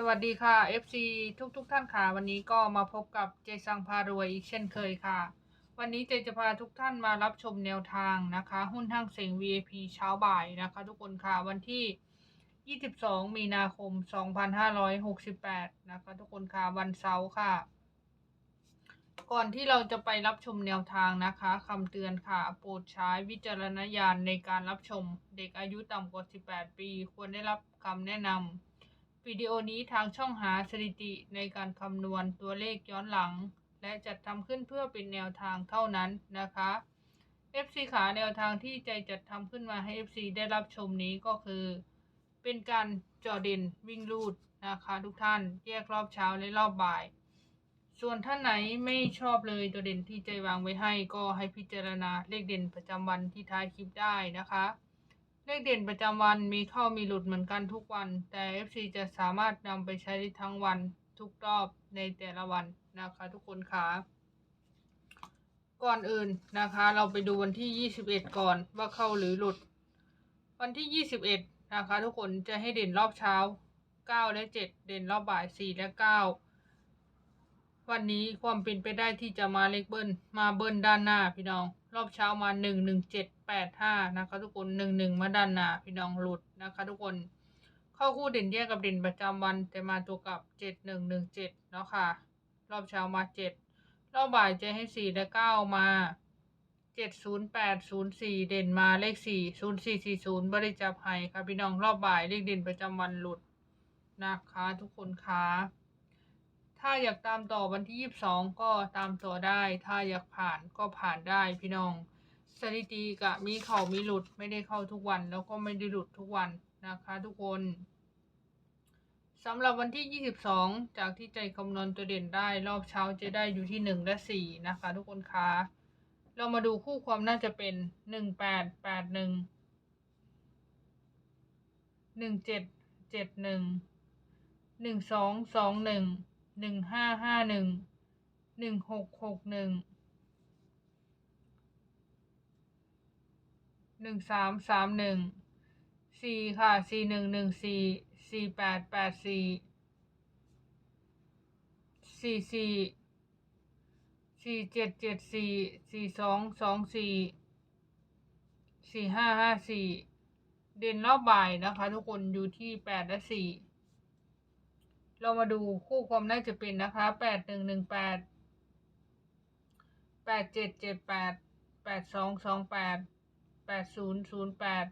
สวัสดีค่ะ FC ทุกทุกๆท่านค่ะ วันนี้ก็มาพบกับเจสังพารวยอีกเช่นเคยค่ะ วันนี้เจจะพาทุกท่านมารับชมแนวทางนะคะ หุ้นทั้งเสียง VIP เช้าบ่ายนะคะ ทุกคนค่ะ วันที่ 22 มีนาคม 2568 นะคะ ทุกคนค่ะ วันเสาร์ค่ะ ก่อนที่เราจะไปรับชมแนวทางนะคะคำเตือนค่ะ โปรดใช้วิจารณญาณในการรับชม เด็กอายุต่ำกว่า 18 ปี ควรได้รับคำแนะนำ วิดีโอนี้ทางช่องหาสถิติในการคำนวณตัวเลขย้อนหลัง และจัดทำขึ้นเพื่อเป็นแนวทางเท่านั้นนะคะ FC ขาแนวทางที่ใจจัดทำขึ้นมาให้ FC ได้รับชมนี้ก็คือ เป็นการจอเด่นวิ่งลูดนะคะทุกท่านแยกรอบเช้าและรอบบ่าย ส่วนท่านไหนไม่ชอบเลยตัวเด่นที่ใจวางไว้ให้ ก็ให้พิจารณาเลขเด่นประจำวันที่ท้ายคลิปได้นะคะ เลขเด่นประจำวันมีเข้ามีหลุดเหมือนกันทุกวัน แต่ FC จะสามารถนำไปใช้ได้ทั้งวันทุกรอบในแต่ละวันนะคะทุกคนคะก่อนอื่นนะคะ เราไปดูวันที่ 21 ก่อนว่าเข้าหรือหลุด วันที่ 21 นะคะ ทุกคนจะให้เด่นรอบเช้า 9 และ 7 เด่นรอบบ่าย 4 และ 9 วันนี้ความเป็นไปได้ที่จะมาเลขเบิ้ลมาเบิ้ลด้านหน้าพี่น้อง รอบเช้ามาหนึ่งหนึ่งเจ็ดแปดห้านะคะ ทุกคนหนึ่งหนึ่งมาดันนาพี่น้องหลุดนะคะ ทุกคนเข้าคู่เด่นแยกกับเด่นประจำวันแต่มาตัวกับเจ็ดหนึ่งหนึ่งเจ็ดเนาะค่ะ รอบเช้ามาเจ็ดรอบบ่ายจะให้สี่และเก้ามาเจ็ดศูนย์แปดศูนย์สี่เด่นมาเลขสี่ศูนย์สี่สี่ศูนย์บริจาบไห้ค่ะพี่น้องรอบบ่ายเลขเด่นประจำวันหลุดนะคะ ทุกคนคะ ถ้าอยากตามต่อวันที่ 22 ก็ตามต่อได้ ถ้าอยากผ่านก็ผ่านได้พี่น้อง สถิติกะมีเข่ามีหลุดไม่ได้เข้าทุกวัน แล้วก็ไม่ได้หลุดทุกวันนะคะทุกคนสำหรับวันที่ 22 จากที่ใจคำนวณตัวเด่นได้รอบเช้าจะได้อยู่ที่ 1 และ 4 นะคะ ทุกคนคะเรามาดูคู่ความน่าจะเป็น 1 8 8 1 1 7 7 1 1 2 2 1 1 5 5 1 1 6 6 1หนึ่งสามสามหนึ่งสี่ค่ะสี่หนึ่งหนึ่งสี่สี่แปดแปดสี่สี่สี่สี่เจ็ดเจ็ดสี่สี่สองสองสี่สี่ห้าห้าสี่เด่นรอบบ่ายนะคะ ทุกคนอยู่ที่แปดและสี่ เรามาดูคู่ความน่าจะเป็นนะคะแปดหนึ่งหนึ่งแปดแปดเจ็ดเจ็ดแปดแปดสองสองแปดแปดศูนย์ศูนย์แปด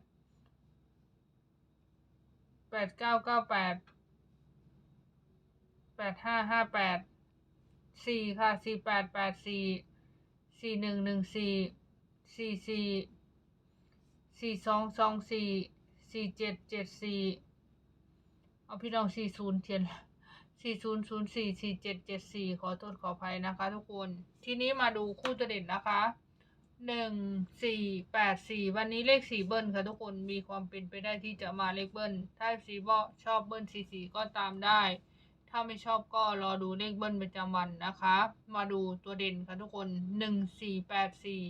แปดเก้าเก้าแปดแปดห้าห้าแปดสี่ค่ะสี่แปดแปดสี่สี่หนึ่งหนึ่งสี่สี่สี่สี่สองสองสี่สี่เจ็ดเจ็ดสี่เอาพี่น้องสี่ศูนย์เทียนละ 40044774 ขอโทษขออภัยนะคะทุกคน ทีนี้มาดูคู่ตัวเด่นนะคะหนึ่งสี่แปดสี่วันนี้เลขสี่เบิ้ลค่ะทุกคนมีความเป็นไปได้ที่จะมาเลขเบิ้ลถ้าสีบอชอบเบิ้ลสี่สี่ก็ตามได้ ถ้าไม่ชอบก็รอดูเลขเบิ้ลประจำวันนะคะ มาดูตัวเด่นค่ะทุกคนหนึ่งสี่แปดสี่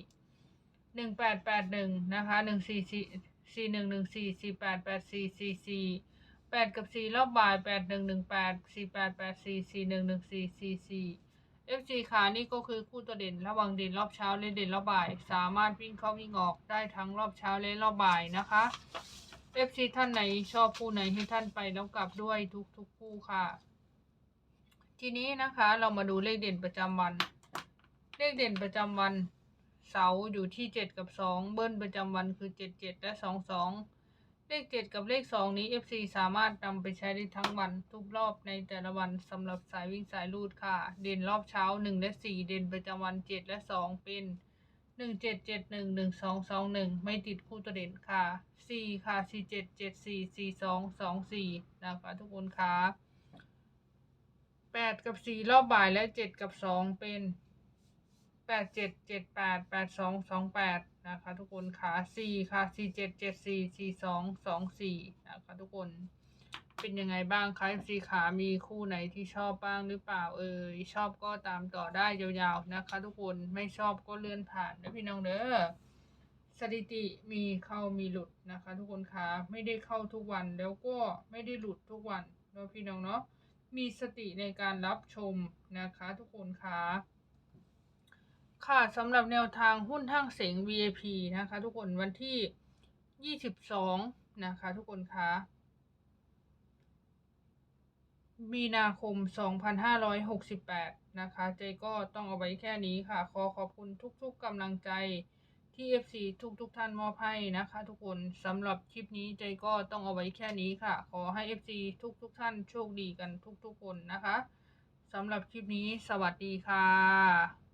หนึ่งแปดแปดหนึ่งนะคะหนึ่งสี่สี่สี่หนึ่งหนึ่งสี่สี่แปดแปดสี่สี่สี่ ดกับสี่รอบบ่ายแปดหนึ่งหนึ่งแปดสี่แปดแปดสี่สี่หนึ่งหนึ่งสี่สี่สี่ FG ขานี่ก็คือคู่ตัวเด่นระหว่างเด่นรอบเช้าและเด่นรอบบ่าย สามารถวิ่งเข้าวิ่งออกได้ทั้งรอบเช้าและรอบบ่ายนะคะ FC ท่านไหนชอบคู่ไหนให้ท่านไปแล้วกลับด้วยทุกทุกคู่ค่ะ ทีนี้นะคะเรามาดูเลขเด่นประจำวัน เลขเด่นประจำวัน เสาร์อยู่ที่7กับ2เบิ้ลประจำวันคือ7 7และ2 2 เลข7กับเลข2นี้ FC สามารถนำไปใช้ได้ทั้งวันทุกรอบในแต่ละวันสำหรับสายวิ่งสายลูดค่ะ เด่นรอบเช้า1และ4เด่นประจำวัน7และ2เป็น1 7 7 1 1 2 2 1ไม่ติดคู่ตัวเด่นค่ะ4ค่ะ4 7 7 4 4 2 2 4นะคะทุกคนค่ะ8กับ4รอบบ่ายและ7กับ2เป็นแปดเจ็ดเจ็ดแปดแปดสองสองแปด นะคะทุกคนขาสี่ค่ะสี่เจ็ดเจ็ดสี่สี่สองสองสี่นะคะทุกคน เป็นยังไงบ้างคะสีขามีคู่ไหนที่ชอบบ้างหรือเปล่าเอ่ยชอบก็ตามต่อได้ยาวๆนะคะ ทุกคนไม่ชอบก็เลื่อนผ่านนะพี่น้องเด้อสถิติมีเข้ามีหลุดนะคะ ทุกคนคะไม่ได้เข้าทุกวันแล้วก็ไม่ได้หลุดทุกวันเนาะพี่น้องเนาะมีสติในการรับชมนะคะ ทุกคนคะ ค่ะสำหรับแนวทางหุ้นทั้งเสง VIP นะคะ ทุกคนวันที่ 22 นะคะ ทุกคนคะมีนาคม 2568 นะคะ เจก็ต้องเอาไว้แค่นี้ค่ะ ขอขอบคุณทุกๆกำลังใจที่ FC ทุกๆท่านมอบให้นะคะ ทุกคนสำหรับคลิปนี้เจก็ต้องเอาไว้แค่นี้ค่ะ ขอให้ FC ทุกๆท่านโชคดีกันทุกๆคนนะคะสำหรับคลิปนี้สวัสดีค่ะ